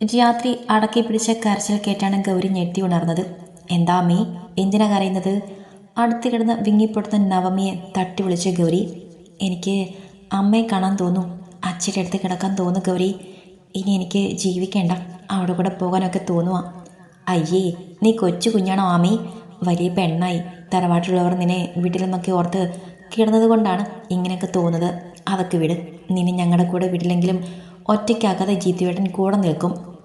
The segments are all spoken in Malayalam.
രാത്രി അടക്കി പിടിച്ച കരച്ചിൽ കേട്ടാണ് ഗൗരി ഞെട്ടി ഉണർന്നത്. എന്താ അമ്മേ? എന്തിനാ കരയുന്നത്? അടുത്ത് കിടന്ന് വിങ്ങിപ്പൊടുത്ത നവമിയെ തട്ടി വിളിച്ച ഗൗരി എനിക്ക് അമ്മയെ കാണാൻ തോന്നും അച്ഛന്റെ അടുത്ത് കിടക്കാൻ തോന്നും ഗൗരി. ഇനി എനിക്ക് ജീവിക്കേണ്ട അവിടെ കൂടെ പോകാനൊക്കെ തോന്നുവാ. അയ്യേ നീ കൊച്ചു കുഞ്ഞാണോ ആമി വലിയ പെണ്ണായി. തറവാട്ടിലുള്ളവർ നിന്നെ വീട്ടിൽ നിന്നൊക്കെ ഓർത്ത് കിടന്നത് കൊണ്ടാണ് ഇങ്ങനെയൊക്കെ തോന്നുന്നത്. അതൊക്കെ വിട്. നിന്നെ ഞങ്ങളുടെ കൂടെ വിടില്ലെങ്കിലും ഒറ്റയ്ക്കാകാതെ ജീത്തുവേട്ടൻ കൂടെ നിൽക്കും.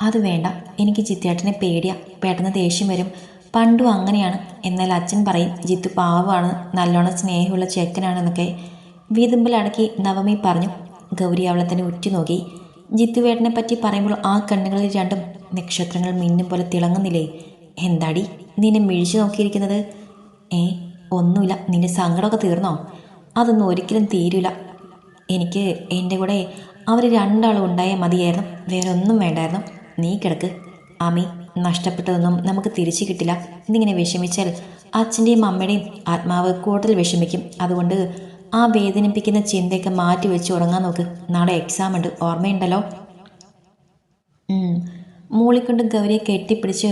അത് വേണ്ട. എനിക്ക് ജിത്തേട്ടനെ പേടിയാ. പെട്ടെന്ന് ദേഷ്യം വരും. പണ്ടും അങ്ങനെയാണ്. എന്നാൽ അച്ഛൻ പറയും ജിത്തു പാവമാണ്. നല്ലോണം സ്നേഹമുള്ള ചെക്കനാണെന്നൊക്കെ. വീതുമ്പിലടക്കി നവമി പറഞ്ഞു. ഗൗരി അവളെ തന്നെ ഉറ്റുനോക്കി ജിത്തുവേട്ടനെ പറ്റി പറയുമ്പോൾ ആ കണ്ണുകളിൽ രണ്ടും നക്ഷത്രങ്ങൾ മിന്നും പോലെ തിളങ്ങുന്നില്ലേ? എന്താടി? നിന്നെ മിഴിച്ചു നോക്കിയിരിക്കുന്നത്? ഏ ഒന്നുമില്ല. നിന്റെ സങ്കടമൊക്കെ തീർന്നോ? അതൊന്നും ഒരിക്കലും തീരില്ല എനിക്ക് എന്റെ കൂടെ അവർ രണ്ടാളും ഉണ്ടായാൽ മതിയായിരുന്നു. വേറെ ഒന്നും വേണ്ടായിരുന്നു. നീ കിടക്ക്. അമി നഷ്ടപ്പെട്ടതൊന്നും നമുക്ക് തിരിച്ചു കിട്ടില്ല. എന്നിങ്ങനെ വിഷമിച്ചാൽ അച്ഛന്റെയും അമ്മയുടെയും ആത്മാവ് കൂടുതൽ വിഷമിക്കും. അതുകൊണ്ട് ആ വേദനിപ്പിക്കുന്ന ചിന്തയൊക്കെ മാറ്റി വെച്ച് ഉറങ്ങാൻ നോക്ക്. നാളെ എക്സാം ഉണ്ട്. ഓർമ്മയുണ്ടല്ലോ. മൂളിക്കൊണ്ട് ഗൗരിയെ കെട്ടിപ്പിടിച്ച്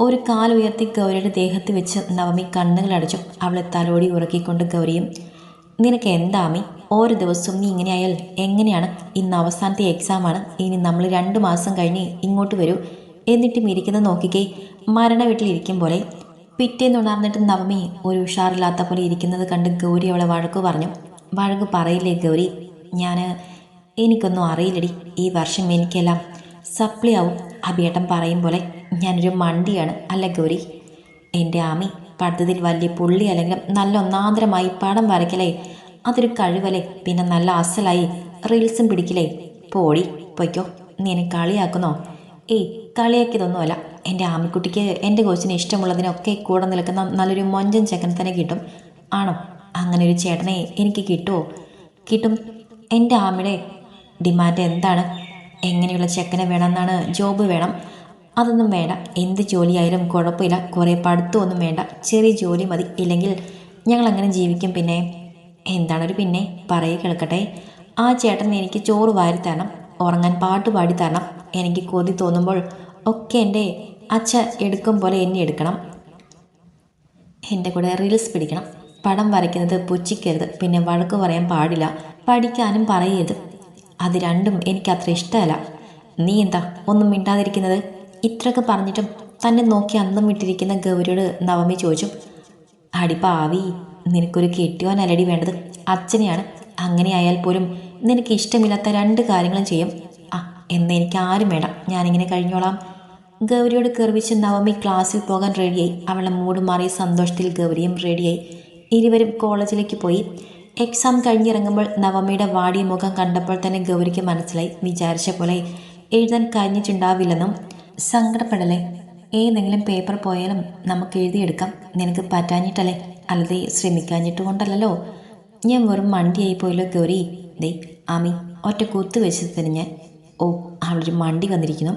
ഒരു കാൽ ഉയർത്തി ഗൗരിയുടെ ദേഹത്ത് വെച്ച് നവമി കണ്ണുകളടച്ചു അവളെ തലോടി ഉറക്കിക്കൊണ്ട് ഗൗരിയും നിനക്ക് എന്താമി ഓരോ ദിവസവും നീ ഇങ്ങനെയായാൽ എങ്ങനെയാണ് ഇന്ന് അവസാനത്തെ എക്സാമാണ് ഇനി നമ്മൾ രണ്ട് മാസം കഴിഞ്ഞ് ഇങ്ങോട്ട് വരൂ. എന്നിട്ടും ഇരിക്കുന്നത് നോക്കിക്കേ മരണ വീട്ടിലിരിക്കും പോലെ. പിറ്റേന്ന് ഉണർന്നിട്ട് നവമി ഒരു ഉഷാറില്ലാത്ത പോലെ ഇരിക്കുന്നത് കണ്ട് ഗൗരി അവളെ വഴക്കു പറഞ്ഞു. വഴക്ക് പറയില്ലേ ഗൗരി? ഞാൻ എനിക്കൊന്നും അറിയില്ലടി. ഈ വർഷം എനിക്കെല്ലാം സപ്ലി ആവും. അഭിയേട്ടൻ പറയും പോലെ ഞാനൊരു മണ്ടിയാണ് അല്ല ഗൗരി? എന്റെ ആമി പഠിത്തത്തിൽ വലിയ പുള്ളി അല്ലെങ്കിലും നല്ല ഒന്നാന്തരമായി പടം വരയ്ക്കലേ. അതൊരു കഴിവല്ലേ? പിന്നെ നല്ല അസലായി. റീൽസും പിടിക്കില്ലേ? പോടി പൊയ്ക്കോ. നീ എന്നെ കളിയാക്കുന്നോ? ഏയ് കളിയാക്കിയതൊന്നുമല്ല. എന്റെ ആമിക്കുട്ടിക്ക് എന്റെ കോച്ചിന് ഇഷ്ടമുള്ളതിനൊക്കെ കൂടെ നിൽക്കുന്ന നല്ലൊരു മൊഞ്ചൻ ചെക്കൻ തന്നെ കിട്ടും. ആണോ? അങ്ങനെ ഒരു ചേട്ടനെ എനിക്ക് കിട്ടുമോ കിട്ടും. എന്റെ ആമിയുടെ ഡിമാൻഡ് എന്താണ്? എങ്ങനെയുള്ള ചെക്കനെ വേണമെന്നാണ് ജോബ് വേണം. അതൊന്നും വേണ്ട. എന്ത് ജോലിയായാലും കുഴപ്പമില്ല. കുറേ പഠിത്തമൊന്നും വേണ്ട. ചെറിയ ജോലി മതി. ഇല്ലെങ്കിൽ ഞങ്ങൾ അങ്ങനെ ജീവിക്കും പിന്നെ. എന്താണൊരു പിന്നെ? പറയേ കേൾക്കട്ടെ. ആ ചേട്ടൻ എനിക്ക് ചോറ് വാരി തരണം. ഉറങ്ങാൻ പാട്ട് പാടി തരണം. എനിക്ക് കൊതി തോന്നുമ്പോൾ ഒക്കെ എന്റെ അച്ഛ എടുക്കും പോലെ എന്നെ എടുക്കണം. എന്റെ കൂടെ റീൽസ് പിടിക്കണം. പടം വരയ്ക്കുന്നത് പുച്ഛിക്കരുത്. പിന്നെ വഴക്ക് പറയാൻ പാടില്ല. പഠിക്കാനും പറയരുത്. അത് രണ്ടും എനിക്കത്ര ഇഷ്ടമല്ല. നീ എന്താ ഒന്നും മിണ്ടാതിരിക്കുന്നത്? ഇത്രയൊക്കെ പറഞ്ഞിട്ടും തന്നെ നോക്കി അന്തം വിട്ടിരിക്കുന്ന ഗൗരിയോട് നവമി ചോദിച്ചു. അടിപ്പാവി നിനക്കൊരു കെട്ടിയോനല്ലടി വേണ്ടത്. അച്ഛനെയാണ്. അങ്ങനെയായാൽ പോലും നിനക്ക് ഇഷ്ടമില്ലാത്ത രണ്ട് കാര്യങ്ങളും ചെയ്യും. ആ എന്ന് എനിക്ക് ആരും വേണം ഞാനിങ്ങനെ കഴിഞ്ഞോളാം. ഗൗരിയോട് കെറിവിച്ച് നവമി ക്ലാസ്സിൽ പോകാൻ റെഡിയായി. അവളെ മൂട് മാറി സന്തോഷത്തിൽ ഗൗരിയും റെഡിയായി. ഇരുവരും കോളേജിലേക്ക് പോയി. എക്സാം കഴിഞ്ഞിറങ്ങുമ്പോൾ നവമിയുടെ വാടിയ മുഖം കണ്ടപ്പോൾ തന്നെ ഗൗരിക്ക് മനസ്സിലായി. വിചാരിച്ച പോലെ എഴുതാൻ കഴിഞ്ഞിട്ടുണ്ടാവില്ലെന്നും സങ്കടപ്പെടലേ ഏതെങ്കിലും പേപ്പർ പോയാലും നമുക്ക് എഴുതിയെടുക്കാം. നിനക്ക് പറ്റാഞ്ഞിട്ടല്ലേ? അല്ലാതെ ശ്രമിക്കാഞ്ഞിട്ട് കൊണ്ടല്ലോ ഞാൻ വെറും മണ്ടിയായി പോയല്ലോ ഗൗരി. ദേ ആമി ഒറ്റ കുത്തു വെച്ച് തന്നെ ഞാൻ. ഓ അവളൊരു മണ്ടി വന്നിരിക്കുന്നു.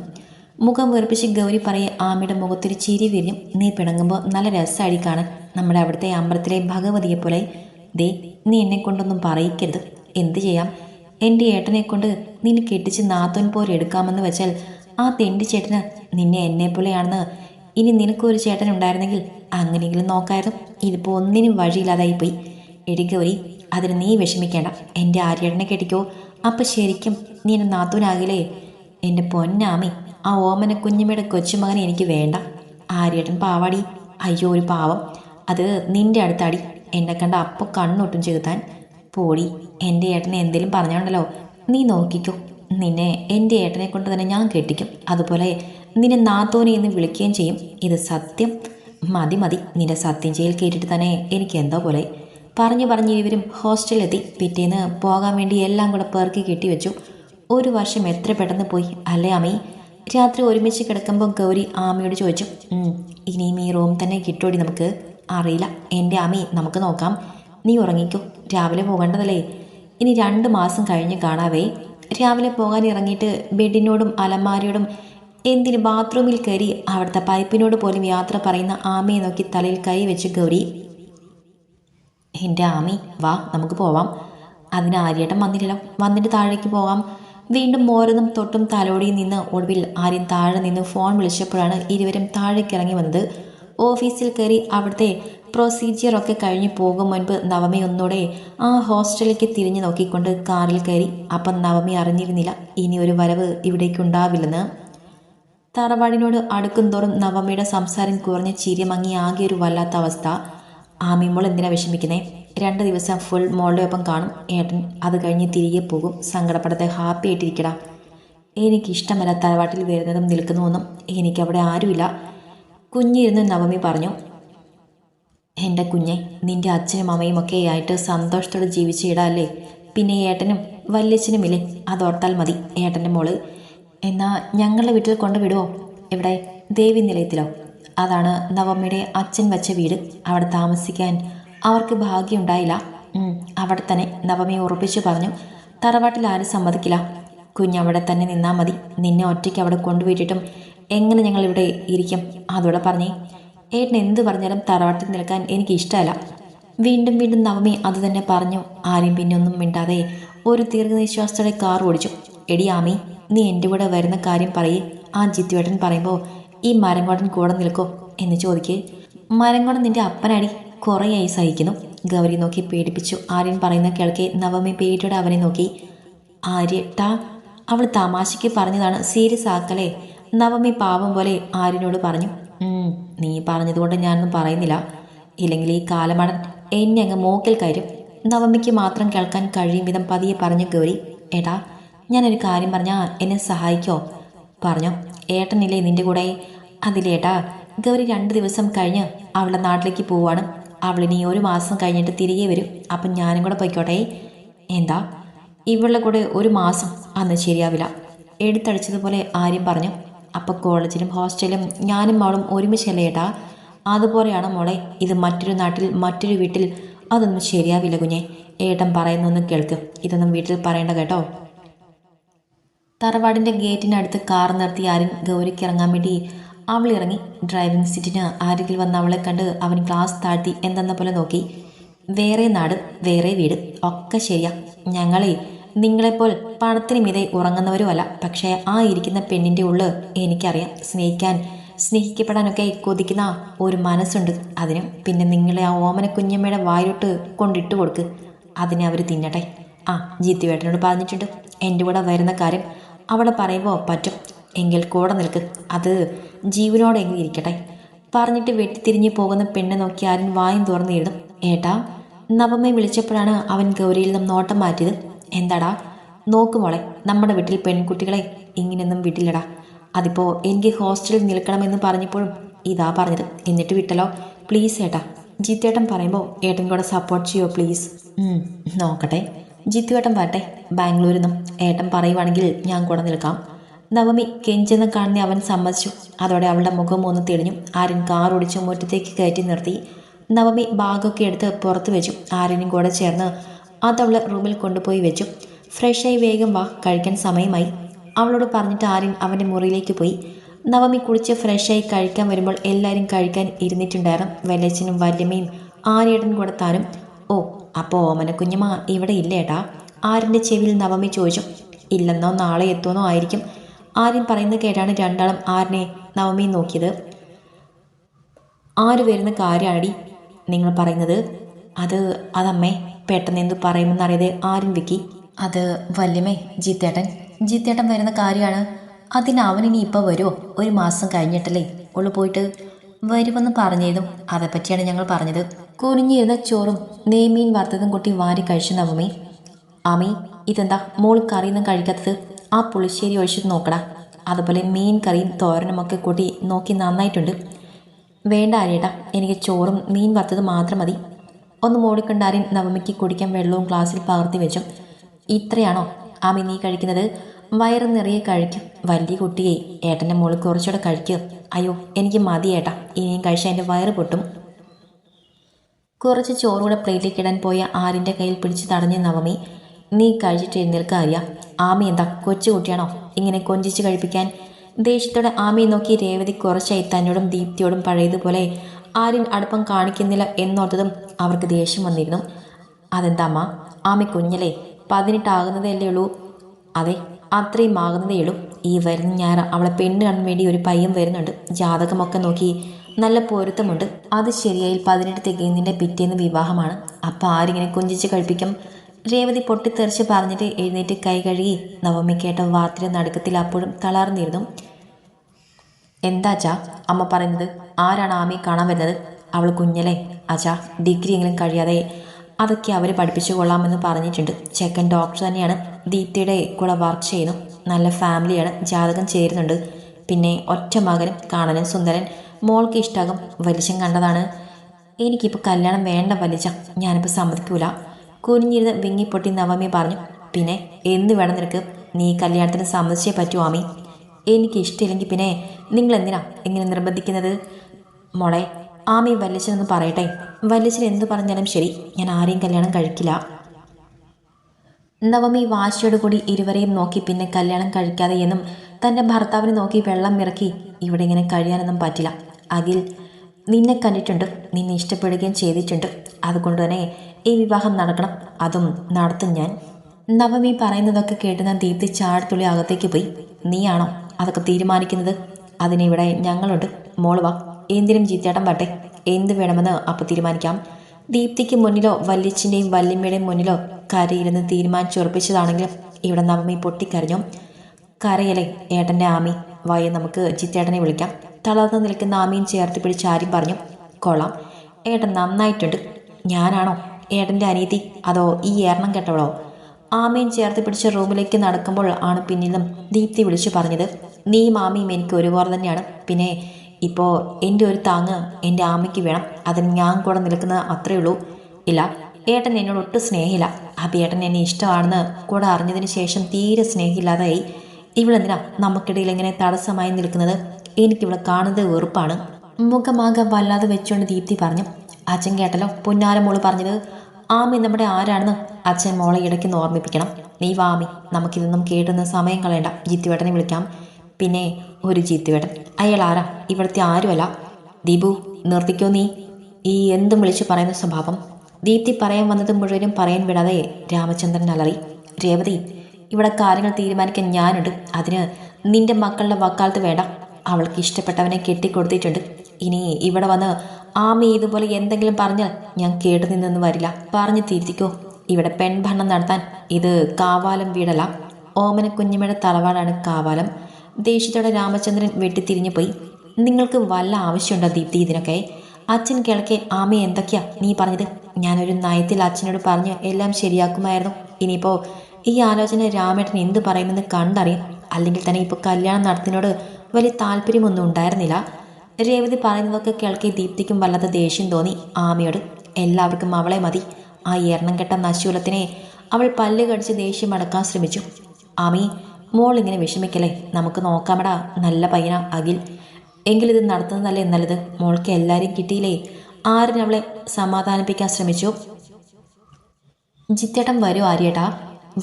മുഖം വെറുപ്പിച്ച് ഗൗരി പറയെ ആമിയുടെ മുഖത്തൊരു ചിരി വിരിഞ്ഞും നീ പിണങ്ങുമ്പോൾ നല്ല രസമായി കാണാൻ നമ്മുടെ അവിടുത്തെ അമ്പലത്തിലെ ഭഗവതിയെ പോലെ. ദേ നീ എന്നെ കൊണ്ടൊന്നും പറയിക്കരുത്. എന്ത് ചെയ്യാം? എന്റെ ഏട്ടനെ കൊണ്ട് നിന്നെ കെട്ടിച്ച് നാത്തോൻ പോലെ എടുക്കാമെന്ന് വെച്ചാൽ ആ തെണ്ടി ചേട്ടന് നിന്നെ എന്നെ പോലെയാണെന്ന് ഇനി നിനക്കൊരു ചേട്ടൻ ഉണ്ടായിരുന്നെങ്കിൽ അങ്ങനെയെങ്കിലും നോക്കായിരുന്നു. ഇതിപ്പോൾ ഒന്നിനും വഴിയില്ലാതായി പോയി എടി ഗൗരി അതിന് നീ വിഷമിക്കേണ്ട. എന്റെ ആര്യേട്ടനെ കെട്ടിക്കോ. അപ്പം ശരിക്കും നീ എന്റെ നാത്തൂനാകില്ലേ? എന്റെ പൊന്നാമി ആ ഓമന കുഞ്ഞമ്മയുടെ കൊച്ചുമകനെ എനിക്ക് വേണ്ട. ആര്യേട്ടൻ പാവാടി. അയ്യോ ഒരു പാവം. അത് നിന്റെ അടുത്താടി. എന്നെ കണ്ട അപ്പോൾ കണ്ണൊട്ടും ചെകുത്താൻ. പോടി എന്റെ ഏട്ടനെ എന്തേലും പറഞ്ഞോണ്ടല്ലോ. നീ നോക്കിക്കോ. നിന്നെ എന്റെ ഏട്ടനെ കൊണ്ട് തന്നെ ഞാൻ കെട്ടിക്കും. അതുപോലെ നിന്നെ നാത്തോനെ എന്ന് വിളിക്കുകയും ചെയ്യും. ഇത് സത്യം. മതി മതി. നിന്റെ സത്യം ചെയ്യൽ കേട്ടിട്ട് തന്നെ എനിക്ക് എന്തോ പോലെ. പറഞ്ഞു പറഞ്ഞ് ഇവരും ഹോസ്റ്റലിലെത്തി. പിറ്റേന്ന് പോകാൻ വേണ്ടി എല്ലാം കൂടെ പേർക്ക് കെട്ടിവെച്ചു ഒരു വർഷം എത്ര പെട്ടെന്ന് പോയി അല്ലേ അമ്മി? രാത്രി ഒരുമിച്ച് കിടക്കുമ്പോൾ ഗൗരി ആമയോട് ചോദിച്ചു. "ഉം, ഇനിയും ഈ റൂം തന്നെ കിട്ടോടി നമുക്ക്? അറിയില്ല. എന്റെ ആമി നമുക്ക് നോക്കാം. നീ ഉറങ്ങിക്കോ. രാവിലെ പോകേണ്ടതല്ലേ? ഇനി രണ്ട് മാസം കഴിഞ്ഞ് കാണാവേ. രാവിലെ പോകാൻ ഇറങ്ങിയിട്ട് ബെഡിനോടും അലമാരയോടും എന്തിന് ബാത്റൂമിൽ കയറി അവിടുത്തെ പൈപ്പിനോട് പോലും യാത്ര പറയുന്ന ആമയെ നോക്കി തലയിൽ കൈ വെച്ച് ഗൗരി എന്റെ ആമി വാ നമുക്ക് പോവാം. അതിന് ആര്യേട്ടൻ വന്നില്ലല്ലോ. വന്നിട്ട് താഴേക്ക് പോവാം. വീണ്ടും മോരതും തൊട്ടും തലോടിയിൽ നിന്ന് ഒടുവിൽ ആര്യൻ താഴെ നിന്ന് ഫോൺ വിളിച്ചപ്പോഴാണ് ഇരുവരും താഴേക്ക് ഇറങ്ങി വന്നത്. ഓഫീസിൽ കയറി അവിടുത്തെ പ്രൊസീജിയറൊക്കെ കഴിഞ്ഞ് പോകും മുൻപ് നവമി ഒന്നോടെ ആ ഹോസ്റ്റലിലേക്ക് തിരിഞ്ഞു നോക്കിക്കൊണ്ട് കാറിൽ കയറി. അപ്പം നവമി അറിഞ്ഞിരുന്നില്ല ഇനി ഒരു വരവ് ഇവിടേക്ക് ഉണ്ടാവില്ലെന്ന്. തറവാടിനോട് അടുക്കും തോറും നവമിയുടെ സംസാരം കുറഞ്ഞ് ചിരി മങ്ങി ആകെ ഒരു വല്ലാത്ത അവസ്ഥ. ആമിമോൾ എന്തിനാ വിഷമിക്കുന്നേ? രണ്ട് ദിവസം ഫുൾ മോളുടെ ഒപ്പം കാണും. ഏട്ടൻ അത് കഴിഞ്ഞ് തിരികെ പോകും. സങ്കടപ്പെടാതെ ഹാപ്പി ആയിട്ടിരിക്കടാ. എനിക്കിഷ്ടമല്ല തറവാട്ടിൽ വരുന്നതും നിൽക്കുന്നതൊന്നും. എനിക്കവിടെ ആരുമില്ല. കുഞ്ഞിരുന്ന് നവമി പറഞ്ഞു എന്റെ കുഞ്ഞെ നിന്റെ അച്ഛനും അമ്മയും ഒക്കെ ആയിട്ട് സന്തോഷത്തോടെ ജീവിച്ച ഇടാല്ലേ? പിന്നെ ഏട്ടനും വല്യച്ഛനുമില്ലേ? അതോർത്താൽ മതി. ഏട്ടന്റെ മോൾ എന്നാ ഞങ്ങളുടെ വീട്ടിൽ കൊണ്ടുവിടുവോ? ഇവിടെ ദേവി നിലയത്തിലോ. അതാണ് നവമ്മയുടെ അച്ഛൻ വച്ച വീട്. അവിടെ താമസിക്കാൻ അവർക്ക് ഭാഗ്യമുണ്ടായില്ല. അവിടെ തന്നെ നവമി ഉറപ്പിച്ചു പറഞ്ഞു തറവാട്ടിൽ ആരും സമ്മതിക്കില്ല. കുഞ്ഞവിടെ തന്നെ നിന്നാൽ മതി. നിന്നെ ഒറ്റയ്ക്ക് അവിടെ കൊണ്ടുപോയിട്ടും എങ്ങനെ ഞങ്ങൾ ഇവിടെ ഇരിക്കും? അതോടെ പറഞ്ഞേ ഏട്ടൻ എന്ത് പറഞ്ഞാലും തറവാട്ടിൽ നിൽക്കാൻ എനിക്ക് ഇഷ്ടമല്ല. വീണ്ടും വീണ്ടും നവമി അത് തന്നെ പറഞ്ഞു. ആരും പിന്നെ ഒന്നും മിണ്ടാതെ ഒരു ദീർഘനിശ്വാസത്തോടെ കാർ ഓടിച്ചു. എടിയാമി നീ എന്റെ കൂടെ വരുന്ന കാര്യം പറയേ. ആ ജിത്തുവേട്ടൻ പറയുമ്പോൾ ഈ മരംകോടൻ കൂടെ നിൽക്കോ എന്ന് ചോദിക്ക്. മരംകോടൻ നിന്റെ അപ്പനടി കുറേയായി സഹിക്കുന്നു. ഗൗരി നോക്കി പേടിപ്പിച്ചു. ആര്യൻ പറയുന്ന കേൾക്കെ നവമി പേടിയോടെ അവനെ നോക്കി. ആര്യ ടാ അവൾ തമാശയ്ക്ക് പറഞ്ഞതാണ് സീരിയസ് ആക്കലേ നവമി പാവം പോലെ ആര്യനോട് പറഞ്ഞു. നീ പറഞ്ഞതുകൊണ്ട് ഞാനൊന്നും പറയുന്നില്ല. ഇല്ലെങ്കിൽ ഈ കാലമടൻ എന്നെ അങ്ങ് മൂക്കിൽ കയറും നവമിക്ക് മാത്രം കേൾക്കാൻ കഴിയും വിധം പതിയെ പറഞ്ഞു ഗൗരി. ഏട്ടാ ഞാനൊരു കാര്യം പറഞ്ഞാൽ എന്നെ സഹായിക്കോ. പറഞ്ഞു ഏട്ടനില്ലേ നിന്റെ കൂടെ? അതിലേട്ടാ ഗൗരി രണ്ട് ദിവസം കഴിഞ്ഞ് അവളുടെ നാട്ടിലേക്ക് പോവാണ്. അവളിനി ഒരു മാസം കഴിഞ്ഞിട്ട് തിരികെ വരും. അപ്പം ഞാനും കൂടെ പോയിക്കോട്ടെ. എന്താ? ഇവളുടെ കൂടെ ഒരു മാസം? അന്ന് ശരിയാവില്ല. എടുത്തടിച്ചതുപോലെ ആര്യം പറഞ്ഞു. അപ്പോൾ കോളേജിലും ഹോസ്റ്റലിലും ഞാനും അവളും ഒരുമിച്ചല്ലേ ഏട്ടാ? അതുപോലെയാണ് മോളെ ഇത് മറ്റൊരു നാട്ടിൽ മറ്റൊരു വീട്ടിൽ. അതൊന്നും ശരിയാവില്ല കുഞ്ഞെ. ഏട്ടൻ പറയുന്നൊന്നും കേൾക്ക്. ഇതൊന്നും വീട്ടിൽ പറയണ്ട കേട്ടോ. തറവാടിന്റെ ഗേറ്റിനടുത്ത് കാർ നിർത്തി ആര്യൻ ഗൗരിക്ക് ഇറങ്ങാൻ വേണ്ടി അവൾ ഇറങ്ങി. ഡ്രൈവിംഗ് സീറ്റിന് അരികിൽ വന്ന അവളെ കണ്ട് അവൻ ഗ്ലാസ് താഴ്ത്തി എന്തെന്ന പോലെ നോക്കി. വേറെ നാട് വേറെ വീട് ഒക്കെ ശരിയാ. ഞങ്ങളെ നിങ്ങളെപ്പോൾ പണത്തിന് മീതെ ഉറങ്ങുന്നവരുമല്ല. പക്ഷേ ആ ഇരിക്കുന്ന പെണ്ണിന്റെ ഉള്ള് എനിക്കറിയാം. സ്നേഹിക്കാൻ സ്നേഹിക്കപ്പെടാനൊക്കെ കൊതിക്കുന്ന ഒരു മനസ്സുണ്ട്. അതിനും പിന്നെ നിങ്ങളെ ആ ഓമന കുഞ്ഞമ്മയുടെ വായിലോട്ട് കൊണ്ടിട്ട് കൊടുക്ക്. അതിനെ അവർ തിന്നട്ടെ. ആ ജീത്തുവേട്ടനോട് പറഞ്ഞിട്ടുണ്ട്. എന്റെ കൂടെ വരുന്ന കാര്യം അവിടെ പറയുമ്പോൾ പറ്റും. എങ്കിൽ കൂടെ നിൽക്ക്. അത് ജീവനോടെ എങ്ങനെ ഇരിക്കട്ടെ. പറഞ്ഞിട്ട് വെട്ടിത്തിരിഞ്ഞ് പോകുന്ന പെണ്ണെ നോക്കി ആരും വായും തുറന്നിടും ഏട്ടാ നവമ്മയെ വിളിച്ചപ്പോഴാണ് അവൻ ഗൗരിയിൽ നിന്നും നോട്ടം മാറ്റിയത്. എന്താടാ? നോക്കുമോളെ നമ്മുടെ വീട്ടിൽ പെൺകുട്ടികളെ ഇങ്ങനെയൊന്നും വിട്ടില്ലടാ. അതിപ്പോൾ എനിക്ക് ഹോസ്റ്റലിൽ നിൽക്കണമെന്ന് പറഞ്ഞപ്പോഴും ഇതാ പറഞ്ഞത്. എന്നിട്ട് വിട്ടല്ലോ. പ്ലീസ് ഏട്ടാ ജിത്തേട്ടൻ പറയുമ്പോൾ ഏട്ടൻ കൂടെ സപ്പോർട്ട് ചെയ്യോ പ്ലീസ്? നോക്കട്ടെ. ജിത്തുവേട്ടൻ വരട്ടെ. ബാംഗ്ലൂരിൽ നിന്നും ഏട്ടൻ പറയുവാണെങ്കിൽ ഞാൻ കൂടെ നിൽക്കാം. നവമി കെഞ്ചെന്ന് കാണുന്ന അവൻ സമ്മതിച്ചു. അതോടെ അവളുടെ മുഖം ഒന്ന് തെളിഞ്ഞു. ആര്യൻ കാർ ഓടിച്ച് മുറ്റത്തേക്ക് കയറ്റി നിർത്തി. നവമി ബാഗൊക്കെ എടുത്ത് പുറത്ത് വെച്ചു. ആര്യനും കൂടെ ചേർന്ന് അതവളെ റൂമിൽ കൊണ്ടുപോയി വെച്ചു. ഫ്രഷായി വേഗം വാ കഴിക്കാൻ സമയമായി. അവളോട് പറഞ്ഞിട്ട് ആര്യൻ അവന്റെ മുറിയിലേക്ക് പോയി. നവമി കുളിച്ച് ഫ്രഷായി കഴിക്കാൻ വരുമ്പോൾ എല്ലാവരും കഴിക്കാൻ ഇരുന്നിട്ടുണ്ടായിരുന്നു. വല്യച്ഛനും വല്യമ്മയും ആര്യേട്ടൻ കൂടെ താനും. ഓ അപ്പോൾ ഓമനക്കുഞ്ഞമ്മ ഇവിടെ ഇല്ലേട്ടാ? ആര്യന്റെ ചെവിയിൽ നവമി ചോദിച്ചു. ഇല്ലെന്നോ നാളെ എത്തുമെന്നോ ആയിരിക്കും. ആര്യൻ പറയുന്നത് കേട്ടാണ് രണ്ടാളും ആരിനെ നവമി നോക്കിയത്. ആര് വരുന്ന കാര്യാടി നിങ്ങൾ പറയുന്നത്? അത് അതമ്മേ പെട്ടെന്ന് എന്തു പറയുമെന്നറിയത് ആരും വിക്കി. അത് വല്യമേ ജിത്തേട്ടൻ. ജിത്തേട്ടൻ വരുന്ന കാര്യമാണ് അതിന് അവനിനി ഇപ്പോൾ വരുമോ ഒരു മാസം കഴിഞ്ഞിട്ടല്ലേ ഉള്ളു പോയിട്ട് വരുമെന്ന് പറഞ്ഞതും അതേപ്പറ്റിയാണ് ഞങ്ങൾ പറഞ്ഞത്. കുനിഞ്ഞിരുന്ന ചോറും നെയ്മീൻ വറുത്തതും കൂട്ടി വാരി കഴിച്ചു നവമി ആമി ഇതെന്താ? മോൾ കറിയൊന്നും കഴിക്കാത്തത്. ആ പുളിശ്ശേരി ഒഴിച്ചിട്ട് നോക്കടാ. അതുപോലെ മീൻ കറിയും തോരനുമൊക്കെ കൂട്ടി നോക്കി നന്നായിട്ടുണ്ട്. വേണ്ട ആര്യേട്ടാ എനിക്ക് ചോറും മീൻ വറുത്തത് മാത്രം മതി. ഒന്ന് മൂടിക്കണ്ടാരും നവമിക്ക് കുടിക്കാൻ വെള്ളവും ഗ്ലാസ്സിൽ പകർത്തി വെച്ചു. ഇത്രയാണോ? ആമി നീ കഴിക്കുന്നത്? വയറ് നിറയെ കഴിക്കും. വലിയ കുട്ടിയെ ഏട്ടന്റെ മോൾ കുറച്ചുകൂടെ കഴിക്കുക അയ്യോ എനിക്ക് മതി ഏട്ടാ ഇനിയും കഴിച്ചാൽ എന്റെ വയറ് പൊട്ടും. കുറച്ച് ചോറുകൂടെ പ്ലേറ്റിൽ ഇടാൻ പോയ ആരിന്റെ കയ്യിൽ പിടിച്ച് തടഞ്ഞ നവമി നീ കഴിച്ചിട്ട് എഴുന്നേൽക്ക ആര്യ. ആമി എന്താ കൊച്ചുകുട്ടിയാണോ ഇങ്ങനെ കൊഞ്ചിച്ച് കഴിപ്പിക്കാൻ. ദേഷ്യത്തോടെ ആമയെ നോക്കി രേവതി കുറച്ചായി തന്നോടും ദീപ്തിയോടും പഴയതുപോലെ ആര്യൻ അടുപ്പം കാണിക്കുന്നില്ല എന്നോർത്തതും അവർക്ക് ദേഷ്യം വന്നിരുന്നു. അതെന്താമ്മ ആമി കുഞ്ഞല്ലേ പതിനെട്ടാകുന്നതല്ലേ ഉള്ളൂ. അതെ അത്രയും ആകുന്നതേ ഉള്ളൂ. ഈ വരുന്ന ഞായർ അവളെ പെണ്ണ് കാണാൻ വേണ്ടി ഒരു പയ്യൻ വരുന്നുണ്ട്. ജാതകമൊക്കെ നോക്കി നല്ല പൊരുത്തമുണ്ട്. അത് ശരിയായി പതിനെട്ട് തികയുന്നതിന്റെ പിറ്റേന്ന് വിവാഹമാണ്. അപ്പം ആരിങ്ങനെ കുഞ്ചിച്ച് കഴിപ്പിക്കും? രേവതി പൊട്ടിത്തെറിച്ച് പറഞ്ഞിട്ട് എഴുന്നേറ്റ് കൈ കഴുകി നവമി കേട്ട വാർത്തയുടെ നടുക്കത്തിൽ അപ്പോഴും തളർന്നിരുന്നു. എന്താ അച്ചാ അമ്മ പറയുന്നത് ആരാണ് ആമി കാണാൻ വരുന്നത്? അവൾ കുഞ്ഞല്ലേ? അച്ചാ ഡിഗ്രി എങ്കിലും കഴിയാതെ അതൊക്കെ അവർ പഠിപ്പിച്ചു കൊള്ളാമെന്ന് പറഞ്ഞിട്ടുണ്ട്. ചെക്കൻ ഡോക്ടർ തന്നെയാണ് ദീപ്തിയുടെ കൂടെ വർക്ക് ചെയ്യുന്നു. നല്ല ഫാമിലിയാണ്. ജാതകം ചേരുന്നുണ്ട്. പിന്നെ ഒറ്റ മകനും കാണാനും സുന്ദരൻ മോൾക്ക് ഇഷ്ടാകും വലിച്ചം കണ്ടതാണ്. എനിക്കിപ്പോൾ കല്യാണം വേണ്ട വലിച്ച ഞാനിപ്പോൾ സമ്മതിക്കൂല. കുനിഞ്ഞിരുന്ന് വിങ്ങിപ്പൊട്ടി നവമി പറഞ്ഞു പിന്നെ എന്ത് വേണം നിനക്ക്? നീ കല്യാണത്തിന് സമ്മതിച്ചേ പറ്റൂ ആമി. എനിക്ക് ഇഷ്ടമില്ലെങ്കിൽ പിന്നെ നിങ്ങൾ എന്തിനാ ഇങ്ങനെ നിർബന്ധിക്കുന്നത്? മോളെ ആമി വല്ലിച്ചനെന്ന് പറയട്ടെ. വല്ലിച്ചൻ എന്ത് പറഞ്ഞാലും ശരി ഞാൻ ആരെയും കല്യാണം കഴിക്കില്ല. നവമി വാശിയോട് കൂടി ഇരുവരെയും നോക്കി പിന്നെ കല്യാണം കഴിക്കാതെ എന്നും തന്റെ ഭർത്താവിനെ നോക്കി വെള്ളം ഇറക്കി ഇവിടെ ഇങ്ങനെ കഴിയാനൊന്നും പറ്റില്ല. അഖിൽ നിന്നെ കണ്ടിട്ടുണ്ട് നിന്നെ ഇഷ്ടപ്പെടുകയും ചെയ്തിട്ടുണ്ട്. അതുകൊണ്ട് തന്നെ ഈ വിവാഹം നടക്കണം. അതും നടത്തും ഞാൻ. നവമി പറയുന്നതൊക്കെ കേട്ട് ഞാൻ ദീപ്തി ചാടത്തുള്ളി അകത്തേക്ക് പോയി. നീയാണോ അതൊക്കെ തീരുമാനിക്കുന്നത്? അതിനിവിടെ ഞങ്ങളുണ്ട്. മോൾ വാ. എന്തിനും ജീത്തേട്ടം വട്ടെ എന്ത് വേണമെന്ന് അപ്പോൾ തീരുമാനിക്കാം. ദീപ്തിക്ക് മുന്നിലോ വല്യച്ഛന്റെയും വല്യമ്മയുടെയും മുന്നിലോ കരയിരുന്ന് തീരുമാനിച്ചുറപ്പിച്ചതാണെങ്കിലും ഇവിടെ നവമി പൊട്ടിക്കരഞ്ഞു. കരയലേ ഏട്ടന്റെ ആമി? വായ നമുക്ക് ചിത്തേട്ടനെ വിളിക്കാം. തളർന്നു നിൽക്കുന്ന ആമീൻ ചേർത്ത് പിടിച്ച് ആരും പറഞ്ഞു കൊള്ളാം. ഏട്ടൻ നന്നായിട്ടുണ്ട്. ഞാനാണോ ഏട്ടന്റെ അനീതി? അതോ ഈ ഏറണം കെട്ടവളോ? ആമീൻ ചേർത്ത് പിടിച്ച റൂമിലേക്ക് നടക്കുമ്പോൾ ആണ് പിന്നിലും ദീപ്തി വിളിച്ചു പറഞ്ഞത് നീ മാമിയും എനിക്ക് ഒരുപോലെ തന്നെയാണ്. പിന്നെ ഇപ്പോൾ എന്റെ ഒരു താങ്ങ് എന്റെ ആമയ്ക്ക് വേണം. അതിന് ഞാൻ കൂടെ നിൽക്കുന്നത് അത്രയേ ഉള്ളൂ. ഇല്ല ഏട്ടൻ എന്നോട് ഒട്ടും സ്നേഹമില്ല. അഭിയേട്ടൻ എന്നെ ഇഷ്ടമാണെന്ന് കൂടെ അറിഞ്ഞതിന് ശേഷം തീരെ സ്നേഹമില്ലാതായി. ഇവളെന്തിനാ നമുക്കിടയിൽ ഇങ്ങനെ തടസ്സമായി നിൽക്കുന്നത്? എനിക്കിവിടെ കാണുന്നത് വെറുപ്പാണ്. മുഖമാകെ വല്ലാതെ വെച്ചുകൊണ്ട് ദീപ്തി പറഞ്ഞു അച്ഛൻ കേട്ടല്ലോ പൊന്നാര മോൾ പറഞ്ഞത്. ആമി നമ്മുടെ ആരാണെന്ന് അച്ഛൻ മോളെ ഇടയ്ക്ക് ഓർമ്മിപ്പിക്കണം. നീ വാമി നമുക്കിതൊന്നും കേട്ടുന്ന സമയം കളയണ്ട. ജീത്തുവേട്ടനെ വിളിക്കാം. പിന്നെ ഒരു ജീത്തുവേട്ടൻ. അയാൾ ആരാ? ഇവിടുത്തെ ആരുമല്ല. ദീപു നിർത്തിക്കോ നീ. ഈ എന്തും വിളിച്ചു പറയുന്ന സ്വഭാവം. ദീപ്തി പറയാൻ വന്നത് മുഴുവനും പറയാൻ വിടാതെ രാമചന്ദ്രൻ അലറി. രേവതി ഇവിടെ കാര്യങ്ങൾ തീരുമാനിക്കാൻ ഞാനുണ്ട്. അതിന് നിന്റെ മക്കളുടെ വക്കാലത്ത് വേണ്ട. അവൾക്ക് ഇഷ്ടപ്പെട്ടവനെ കെട്ടിക്കൊടുത്തിട്ടുണ്ട്. ഇനി ഇവിടെ വന്ന് ആമി ഇതുപോലെ എന്തെങ്കിലും പറഞ്ഞാൽ ഞാൻ കേട്ടു നിന്നൊന്ന് വരില്ല. പറഞ്ഞു തിരുത്തിക്കോ. ഇവിടെ പെൺഭരണം നടത്താൻ ഇത് കാവാലം വീടല്ല. ഓമന കുഞ്ഞമ്മയുടെ തറവാടാണ് കാവാലം. ദേഷ്യത്തോടെ രാമചന്ദ്രൻ വെട്ടിത്തിരിഞ്ഞു പോയി. നിങ്ങൾക്ക് വല്ല ആവശ്യമുണ്ടോ ദീപ്തി ഇതിനൊക്കെ? അച്ഛൻ കിഴക്കെ ആമ എന്തൊക്കെയാ നീ പറഞ്ഞത്? ഞാനൊരു നയത്തിൽ അച്ഛനോട് പറഞ്ഞു എല്ലാം ശരിയാക്കുമായിരുന്നു. ഇനിയിപ്പോൾ ഈ ആലോചന രാമേട്ടൻ എന്ത് പറയുമെന്ന് കണ്ടറിയാം. അല്ലെങ്കിൽ തന്നെ ഇപ്പോൾ കല്യാണം നടത്തിനോട് വലിയ താല്പര്യമൊന്നും ഉണ്ടായിരുന്നില്ല. രേവതി പറയുന്നതൊക്കെ കേൾക്കി ദീപ്തിക്കും വല്ലാത്ത ദേഷ്യം തോന്നി. ആമയോട് എല്ലാവർക്കും അവളെ മതി. ആ എണ്ണം കെട്ട നശൂലത്തിനെ അവൾ പല്ല് കടിച്ച് ദേഷ്യം അടക്കാൻ ശ്രമിച്ചു. ആമി മോൾ ഇങ്ങനെ വിഷമിക്കല്ലേ? നമുക്ക് നോക്കാമടാ. നല്ല പയ്യന അഖിൽ. എങ്കിലിത് നടത്തുന്നതല്ലേ നല്ലത്? മോൾക്ക് എല്ലാവരും കിട്ടിയില്ലേ? ആരും അവളെ സമാധാനിപ്പിക്കാൻ ശ്രമിച്ചു? ജിത്തേട്ടൻ വരും ആര്യേട്ടാ.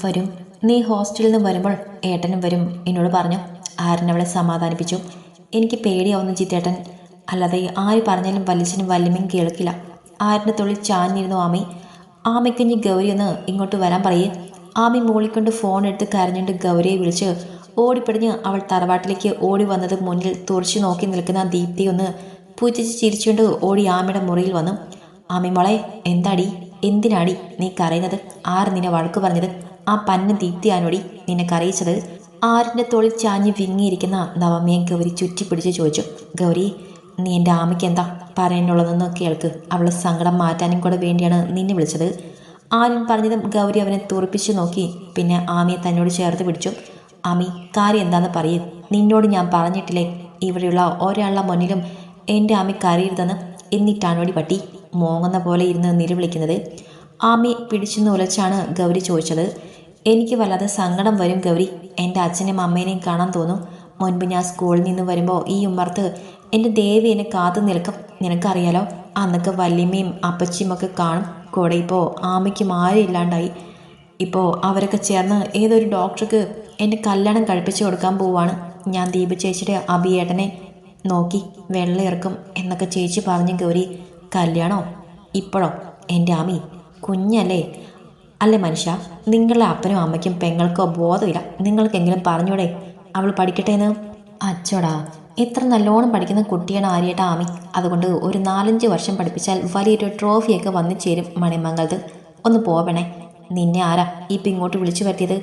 വരും. നീ ഹോസ്റ്റലിൽ നിന്ന് വരുമ്പോൾ ഏട്ടനും വരും എന്നോട് പറഞ്ഞു. ആരൻ അവളെ സമാധാനിപ്പിച്ചു? എനിക്ക് പേടിയാവുന്ന ജിത്തേട്ടൻ അല്ലാതെ ആര് പറഞ്ഞാലും വലിച്ചനും വല്യമ്മയും കേൾക്കില്ല. ആരന്റെ തൊഴിൽ ചാഞ്ഞിരുന്നു ആമി? ആമയ്ക്കുഞ്ഞ് ഗൗരി ഒന്ന് ഇങ്ങോട്ട് വരാൻ പറയേ. ആമി മൂളിക്കൊണ്ട് ഫോൺ എടുത്ത് കരഞ്ഞുകൊണ്ട് ഗൗരിയെ വിളിച്ച് ഓടിപ്പിടിഞ്ഞ് അവൾ തറവാട്ടിലേക്ക് ഓടി വന്നത് മുന്നിൽ തുറച്ചു നോക്കി നിൽക്കുന്ന ദീപ്തി ഒന്ന് പൂജിച്ച് ചിരിച്ചുകൊണ്ട് ഓടി ആമയുടെ മുറിയിൽ വന്നു. ആമി മോളെ എന്താടി? എന്തിനാടി നീ കരയുന്നത്? ആര് നിന്നെ വഴക്ക് പറഞ്ഞത്? ആ പന്ന ദീപ്തിയാനോടി നിന്നെ കരയിച്ചത് ആരിന്റെ തോളിൽ ചാഞ്ഞ് വിങ്ങിയിരിക്കുന്ന നവമിയെ ഗൗരി ചുറ്റിപ്പിടിച്ച് ചോദിച്ചു ഗൗരി നീ എന്റെ ആമയ്ക്ക് എന്താ പറയാനുള്ളതെന്ന് കേൾക്ക്. അവളെ സങ്കടം മാറ്റാനും കൂടെ വേണ്ടിയാണ് നിന്നെ വിളിച്ചത്. ആര്യൻ പറഞ്ഞതും ഗൗരി അവനെ തുറപ്പിച്ചു നോക്കി. പിന്നെ ആമിയെ തന്നോട് ചേർത്ത് പിടിച്ചു ആമി കാര്യം എന്താണെന്ന് പറയും. നിന്നോട് ഞാൻ പറഞ്ഞിട്ടില്ലേ ഇവിടെയുള്ള ഒരാളുടെ മുന്നിലും എന്റെ ആമി കരയരുതെന്ന് എന്നിട്ടാണോടി പട്ടി മോങ്ങുന്ന പോലെ ഇരുന്ന് നിലവിളിക്കുന്നത്? ആമി പിടിച്ചു നുലച്ചാണ് ഗൗരി ചോദിച്ചത്. എനിക്ക് വല്ലാതെ സങ്കടം വരും ഗൗരി. എന്റെ അച്ഛനെയും അമ്മേനെയും കാണാൻ തോന്നും. മുൻപ് ഞാൻ സ്കൂളിൽ നിന്ന് വരുമ്പോൾ ഈ ഉമ്മർത്ത് എന്റെ ദേവി എന്നെ കാത്തു നിൽക്കും നിനക്കറിയാലോ? അന്നൊക്കെ വല്യമ്മയും അപ്പച്ചിയും ഒക്കെ കാണും. കൂടെ ഇപ്പോൾ ആമയ്ക്കും ആരും ഇല്ലാണ്ടായി. ഇപ്പോൾ അവരൊക്കെ ചേർന്ന് ഏതൊരു ഡോക്ടർക്ക് എന്റെ കല്യാണം കഴിപ്പിച്ചു കൊടുക്കാൻ പോവാണ്. ഞാൻ ദീപ ചേച്ചിയുടെ അഭിയേട്ടനെ നോക്കി വെള്ളം ഇറക്കും എന്നൊക്കെ ചേച്ചി പറഞ്ഞു ഗൗരി. കല്യാണോ? ഇപ്പോഴോ? എന്റെ ആമി കുഞ്ഞല്ലേ? അല്ലേ മനുഷ്യ? നിങ്ങളുടെ അപ്പനും അമ്മയ്ക്കും പെങ്ങൾക്കോ ബോധമില്ല. നിങ്ങൾക്കെങ്കിലും പറഞ്ഞൂടെ? അവൾ പഠിക്കട്ടെ എന്ന്? അച്ചോടാ എത്ര നല്ലോണം പഠിക്കുന്ന കുട്ടിയാണ് ആര്യേട്ട ആമി. അതുകൊണ്ട് ഒരു നാലഞ്ച് വർഷം പഠിപ്പിച്ചാൽ വലിയൊരു ട്രോഫിയൊക്കെ വന്നു ചേരും മണിമംഗലത്ത്. ഒന്ന് പോവണേ. നിന്നെ ആരാ ഇപ്പം ഇങ്ങോട്ട് വിളിച്ചു പറ്റിയത്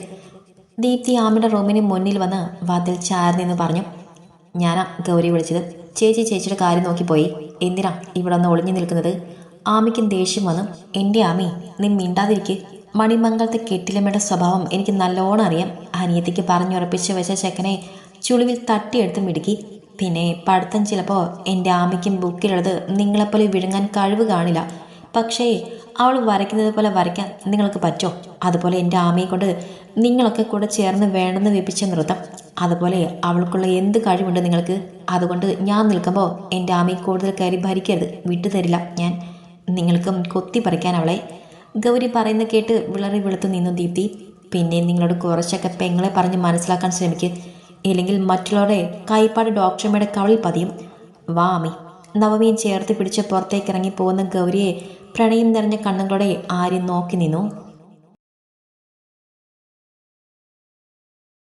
ദീപ്തി ആമിയുടെ റൂമിന് മുന്നിൽ വന്ന് വാതിൽ ചാർന്നെന്ന് പറഞ്ഞു. ഞാനാ ഗൗരി വിളിച്ചത്. ചേച്ചി ചേച്ചിയുടെ കാര്യം നോക്കിപ്പോയി എന്തിനാ ഇവിടെ ഒന്ന് ഒളിഞ്ഞു നിൽക്കുന്നത്? ആമിക്കും ദേഷ്യം വന്നു. എന്റെ ആമി നീ മിണ്ടാതിരിക്ക്. മണിമംഗലത്തെ കെട്ടിലമ്മയുടെ സ്വഭാവം എനിക്ക് നല്ലോണം അറിയാം. അനിയത്തിക്ക് പറഞ്ഞുറപ്പിച്ച് വെച്ച ചെക്കനെ ചുളിവിൽ തട്ടിയെടുത്ത് മിടുക്കി. പിന്നെ പഠിത്തം ചിലപ്പോൾ എന്റെ ആമയ്ക്കും ബുക്കിലുള്ളത് നിങ്ങളെപ്പോലെ വിഴുങ്ങാൻ കഴിവ് കാണില്ല. പക്ഷേ അവൾ വരയ്ക്കുന്നത് പോലെ വരയ്ക്കാൻ നിങ്ങൾക്ക് പറ്റോ? അതുപോലെ എന്റെ ആമയെ കൊണ്ട് നിങ്ങളൊക്കെ കൂടെ ചേർന്ന് വേണമെന്ന് വെപ്പിച്ച നൃത്തം. അതുപോലെ അവൾക്കുള്ള എന്ത് കഴിവുണ്ട് നിങ്ങൾക്ക്? അതുകൊണ്ട് ഞാൻ നിൽക്കുമ്പോൾ എന്റെ ആമയെ കൂടുതൽ കയറി ഭരിക്കരുത്. വിട്ടുതരില്ല ഞാൻ. നിങ്ങൾക്കും കൊത്തി പറിക്കാൻ അവളെ. ഗൗരി പറയുന്ന കേട്ട് വിളറി വെളുത്തു നിന്നു ദീപ്തി. പിന്നെ നിങ്ങളോട് കുറച്ചൊക്കെ പെങ്ങളെ പറഞ്ഞ് മനസ്സിലാക്കാൻ ശ്രമിക്കുക ഇല്ലെങ്കിൽ മറ്റുള്ളവരുടെ കൈപ്പാട് ഡോക്ടർമ്മയുടെ കവളിൽ പതിയും. വാമി നവമിയും ചേർത്ത് പിടിച്ച് പുറത്തേക്ക് ഇറങ്ങി പോകുന്ന ഗൗരിയെ പ്രണയം നിറഞ്ഞ കണ്ണുകളോടെ ആര്യം നോക്കി നിന്നു.